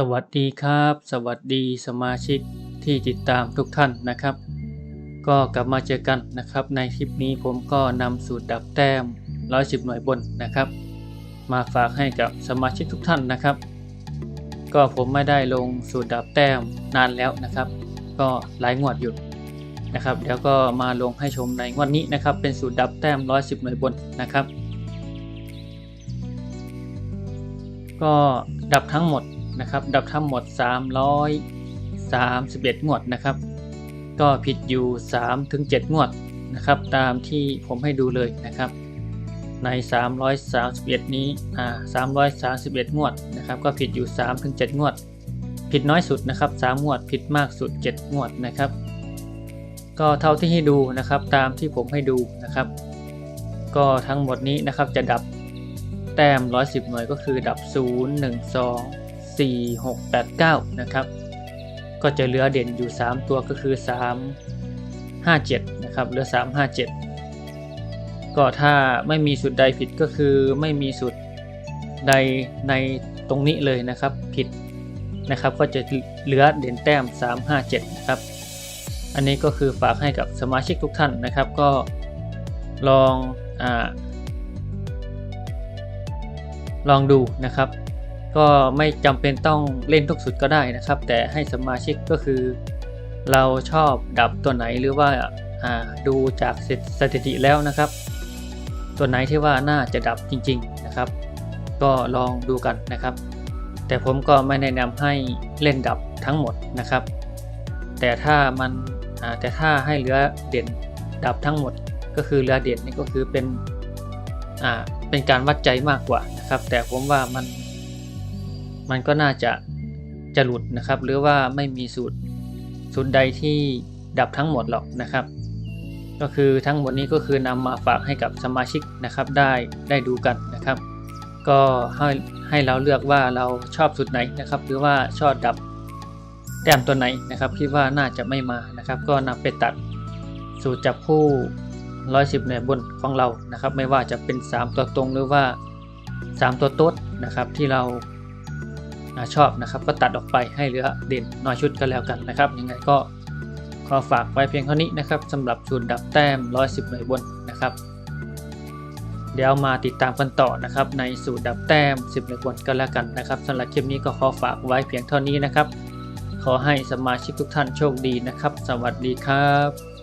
สวัสดีครับ สวัสดีสมาชิกที่ติดตามทุกท่านนะครับ ก็กลับมาเจอกันนะครับ ในคลิปนี้ผมก็นำสูตรดับแต้ม 110 หน่วยบนนะครับ มาฝากให้กับสมาชิกทุกท่านนะครับ ก็ผมไม่ได้ลงสูตรดับแต้มนานแล้วนะครับ ก็หลายงวดอยู่นะครับ เดี๋ยวก็มาลงให้ชมในงวดนี้นะครับ เป็นสูตรดับแต้ม 110 หน่วยบนนะครับ ก็ดับทั้งหมด นะครับดับทั้งหมด 331 งวดนะครับ ก็ผิดอยู่3ถึง7งวดนะครับ ตามที่ผมให้ดูเลยนะครับ ใน 331 นี้อ่า331 งวดนะครับ ก็ผิดอยู่3ถึง7งวด ผิดน้อยสุดนะครับ3งวด ผิดมากสุด 7 งวดนะครับ ก็เท่าที่ให้ดูนะครับตามที่ผมให้ดูนะครับ ก็ทั้งหมดนี้นะครับจะดับแต้ม 110 หน่วยก็คือดับ 0 1 2 4 6 8 9 นะครับ ก็จะเหลือเด่นอยู่ 3 ตัวก็คือ 3 5 7 นะครับเหลือ 3 5 7 ก็ถ้าไม่มีสูตรใดผิดก็คือไม่มีสูตรใดในตรงนี้เลยนะครับผิดนะครับก็จะเหลือเด่นแต้ม 3 5 7 นะครับ อันนี้ก็คือฝากให้กับสมาชิกทุกท่านนะครับ ก็ลองอลองดูนะครับ ก็ไม่จำเป็นต้องเล่นทุกสุดก็ได้นะครับ แต่ให้สมาชิกก็คือ เราชอบดับตัวไหนหรือว่าาดูจากสถิติแล้วนะครับ ตัวไหนที่ว่าน่าจะดับจริง ๆนะครับ ก็ลองดูกันนะครับ แต่ผมก็ไม่แนะนำให้เล่นดับทั้งหมดนะครับ แต่ถ้ามันแต่ถ้าให้เหลือเด่นดับทั้งหมดก็คือเหลือเด่นนี่ก็คือเป็นเป็นการวัดใจมากกว่านะครับ แต่ผมว่ามัน มันก็น่าจะจะหลุดนะครับ หรือว่าไม่มีสูตรสูตรใดที่ดับทั้งหมดหรอกนะครับ ก็คือทั้งหมดนี้ก็คือนำมาฝากให้กับสมาชิกนะครับ ได้ได้ดูกันนะครับ ก็ให้ให้เราเลือกว่าเราชอบสูตรไหนนะครับ หรือว่าชอบดับแต้มตัวไหนนะครับคิดว่าน่าจะไม่มานะครับ ก็นำไปตัดสูตรจับคู่ 110หน่วยบนของเรานะครับ ไม่ว่าจะเป็น 3 ตัวตรงหรือว่า 3 ตัวโต๊ดนะครับที่เราอ่า ชอบนะครับ ก็ตัดออกไปให้เหลือเด่นน้อยชุดก็แล้วกันนะครับ ยังไงก็ขอฝากไว้เพียงเท่านี้นะครับสำหรับสูตรดับแต้ม 110หน่วยบนนะครับ เดี๋ยวมาติดตามกันต่อนะครับ ในสูตรดับแต้ม 10หน่วยบนก็แล้วกันนะครับสำหรับคลิปนี้ก็ขอฝากไว้เพียงเท่านี้นะครับ ขอให้สมาชิกทุกท่านโชคดีนะครับ สวัสดีครับ